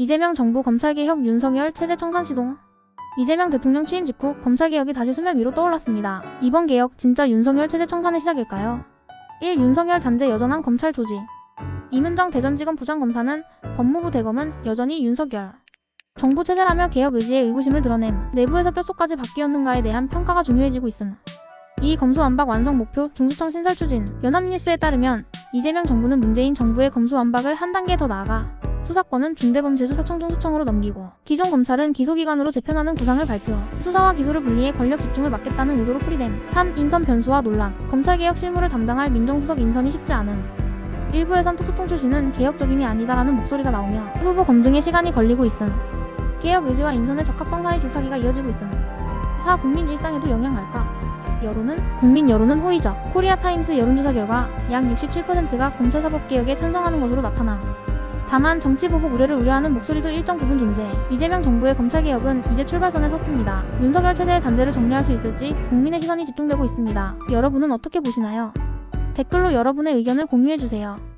이재명 정부 검찰개혁 윤석열 체제 청산 시동. 이재명 대통령 취임 직후 검찰개혁이 다시 수면 위로 떠올랐습니다. 이번 개혁 진짜 윤석열 체제 청산의 시작일까요? 1. 윤석열 잔재 여전한 검찰 조직. 이문정 대전지검 부장검사는 법무부 대검은 여전히 윤석열. 정부 체제라며 개혁 의지에 의구심을 드러냄 내부에서 뼛속까지 바뀌었는가에 대한 평가가 중요해지고 있음. 이 검수완박 완성 목표 중수청 신설 추진 연합뉴스에 따르면 이재명 정부는 문재인 정부의 검수완박을 한 단계 더 나아가 수사권은 중대범죄수사청 중수청으로 넘기고 기존 검찰은 기소기관으로 재편하는 구상을 발표 수사와 기소를 분리해 권력 집중을 막겠다는 의도로 풀이됨 3. 인선 변수와 논란 검찰개혁 실무를 담당할 민정수석 인선이 쉽지 않음 일부에선 특수통 출신은 개혁적임이 아니다라는 목소리가 나오며 후보 검증에 시간이 걸리고 있음 개혁 의지와 인선의 적합성 사이 줄타기가 이어지고 있음 4. 국민 일상에도 영향할까 여론은 국민 여론은 호의적. 코리아 타임스 여론조사 결과 약 67%가 검찰 사법 개혁에 찬성하는 것으로 나타남. 다만 정치 보복 우려를 우려하는 목소리도 일정 부분 존재. 이재명 정부의 검찰개혁은 이제 출발선에 섰습니다. 윤석열 체제의 잔재를 정리할 수 있을지 국민의 시선이 집중되고 있습니다. 여러분은 어떻게 보시나요? 댓글로 여러분의 의견을 공유해주세요.